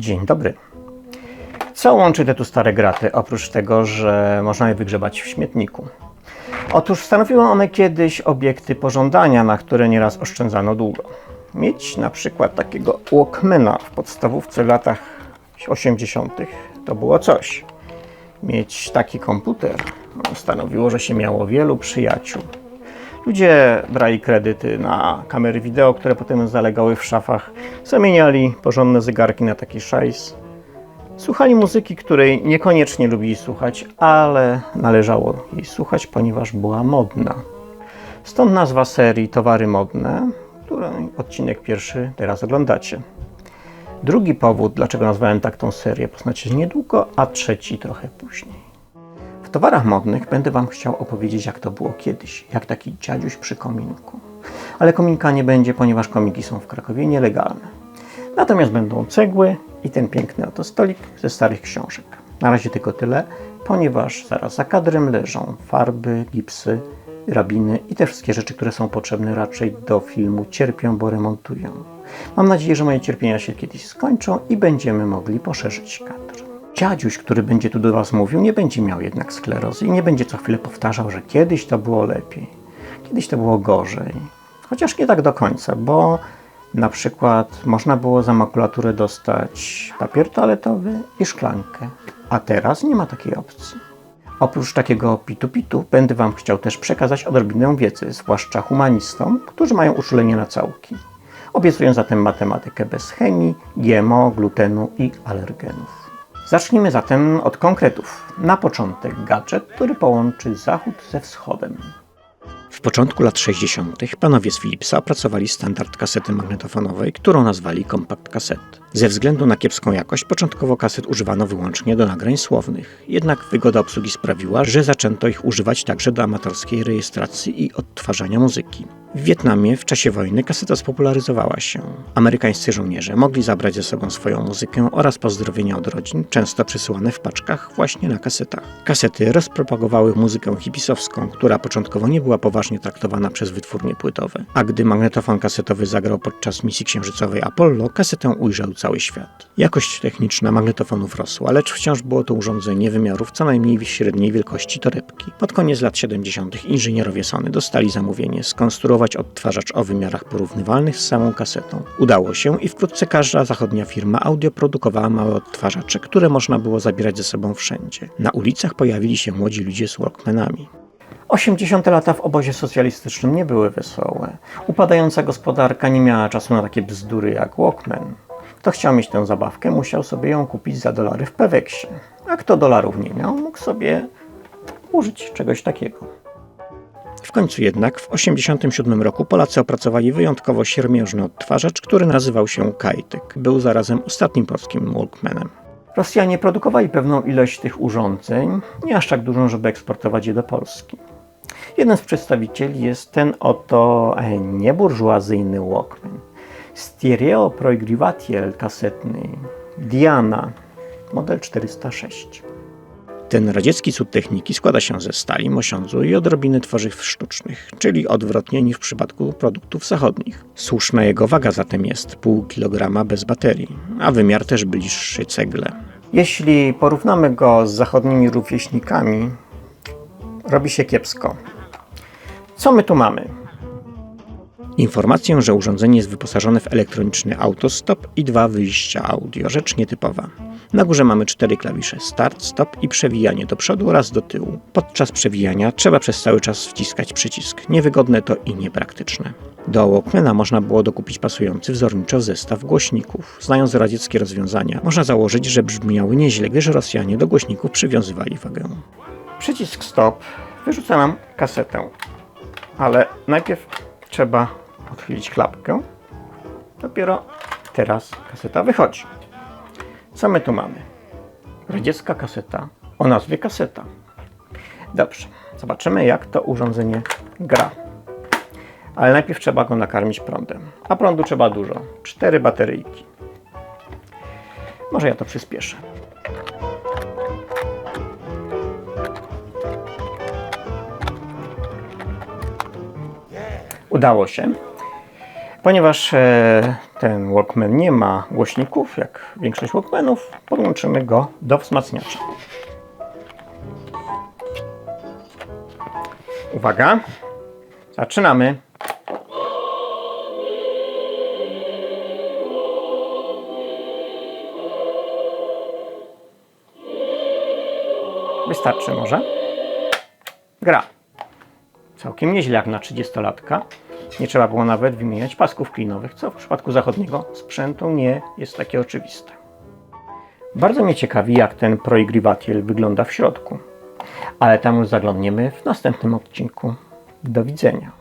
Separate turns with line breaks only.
Dzień dobry. Co łączy te tu stare graty, oprócz tego, że można je wygrzebać w śmietniku? Otóż stanowiły one kiedyś obiekty pożądania, na które nieraz oszczędzano długo. Mieć na przykład takiego Walkmana w podstawówce w latach 80. to było coś. Mieć taki komputer no, stanowiło, że się miało wielu przyjaciół. Ludzie brali kredyty na kamery wideo, które potem zalegały w szafach, zamieniali porządne zegarki na taki szajs. Słuchali muzyki, której niekoniecznie lubili słuchać, ale należało jej słuchać, ponieważ była modna. Stąd nazwa serii Towary Modne, której odcinek pierwszy teraz oglądacie. Drugi powód, dlaczego nazwałem tak tą serię, poznacie niedługo, a trzeci trochę później. Towarach modnych będę Wam chciał opowiedzieć, jak to było kiedyś, jak taki dziadziuś przy kominku. Ale kominka nie będzie, ponieważ komiki są w Krakowie nielegalne. Natomiast będą cegły i ten piękny oto stolik ze starych książek. Na razie tylko tyle, ponieważ zaraz za kadrem leżą farby, gipsy, rabiny i te wszystkie rzeczy, które są potrzebne raczej do filmu Cierpią, bo remontują. Mam nadzieję, że moje cierpienia się kiedyś skończą i będziemy mogli poszerzyć kadr. Dziadziuś, który będzie tu do Was mówił, nie będzie miał jednak sklerozy i nie będzie co chwilę powtarzał, że kiedyś to było lepiej, kiedyś to było gorzej. Chociaż nie tak do końca, bo na przykład można było za makulaturę dostać papier toaletowy i szklankę, a teraz nie ma takiej opcji. Oprócz takiego pitu-pitu będę Wam chciał też przekazać odrobinę wiedzy, zwłaszcza humanistom, którzy mają uczulenie na całki. Obiecuję zatem matematykę bez chemii, GMO, glutenu i alergenów. Zacznijmy zatem od konkretów. Na początek gadżet, który połączy zachód ze wschodem. W początku lat 60. panowie z Philipsa opracowali standard kasety magnetofonowej, którą nazwali kompakt kaset. Ze względu na kiepską jakość początkowo kaset używano wyłącznie do nagrań słownych. Jednak wygoda obsługi sprawiła, że zaczęto ich używać także do amatorskiej rejestracji i odtwarzania muzyki. W Wietnamie w czasie wojny kaseta spopularyzowała się. Amerykańscy żołnierze mogli zabrać ze sobą swoją muzykę oraz pozdrowienia od rodzin, często przysyłane w paczkach właśnie na kasetach. Kasety rozpropagowały muzykę hipisowską, która początkowo nie była poważnie traktowana przez wytwórnie płytowe. A gdy magnetofon kasetowy zagrał podczas misji księżycowej Apollo, kasetę ujrzał cały świat. Jakość techniczna magnetofonów rosła, lecz wciąż było to urządzenie wymiarów co najmniej średniej wielkości torebki. Pod koniec lat 70. inżynierowie Sony dostali zamówienie skonstruować odtwarzacz o wymiarach porównywalnych z samą kasetą. Udało się i wkrótce każda zachodnia firma audio produkowała małe odtwarzacze, które można było zabierać ze sobą wszędzie. Na ulicach pojawili się młodzi ludzie z Walkmanami. 80. lata w obozie socjalistycznym nie były wesołe. Upadająca gospodarka nie miała czasu na takie bzdury jak Walkman. Kto chciał mieć tę zabawkę, musiał sobie ją kupić za dolary w Peweksie. A kto dolarów nie miał, mógł sobie użyć czegoś takiego. W końcu jednak w 1987 roku Polacy opracowali wyjątkowo siermiężny odtwarzacz, który nazywał się Kajtyk. Był zarazem ostatnim polskim Walkmanem. Rosjanie produkowali pewną ilość tych urządzeń, nie aż tak dużą, żeby eksportować je do Polski. Jeden z przedstawicieli jest ten oto e, nieburżuazyjny Walkman. Stereo proigriwatiel kasetny Diana, model 406. Ten radziecki cud techniki składa się ze stali, mosiądzu i odrobiny tworzyw sztucznych, czyli odwrotnie niż w przypadku produktów zachodnich. Słuszna jego waga zatem jest pół kilograma bez baterii, a wymiar też bliższy cegle. Jeśli porównamy go z zachodnimi rówieśnikami, robi się kiepsko. Co my tu mamy? Informację, że urządzenie jest wyposażone w elektroniczny autostop i dwa wyjścia audio, rzecz nietypowa. Na górze mamy cztery klawisze start, stop i przewijanie do przodu oraz do tyłu. Podczas przewijania trzeba przez cały czas wciskać przycisk. Niewygodne to i niepraktyczne. Do Walkmana można było dokupić pasujący wzorniczo zestaw głośników. Znając radzieckie rozwiązania, można założyć, że brzmiały nieźle, gdyż Rosjanie do głośników przywiązywali wagę. Przycisk stop wyrzuca nam kasetę, ale najpierw trzeba odchylić klapkę. Dopiero teraz kaseta wychodzi. Co my tu mamy? Radziecka kaseta o nazwie kaseta. Dobrze, zobaczymy jak to urządzenie gra. Ale najpierw trzeba go nakarmić prądem. A prądu trzeba dużo. Cztery bateryjki. Może ja to przyspieszę. Udało się. Ponieważ e, ten Walkman nie ma głośników, jak większość Walkmanów, podłączymy go do wzmacniacza. Uwaga, zaczynamy. Wystarczy może. Gra. Całkiem nieźle jak na 30-latka. Nie trzeba było nawet wymieniać pasków klinowych, co w przypadku zachodniego sprzętu nie jest takie oczywiste. Bardzo mnie ciekawi, jak ten proigrivatiel wygląda w środku. Ale tam zaglądniemy w następnym odcinku. Do widzenia.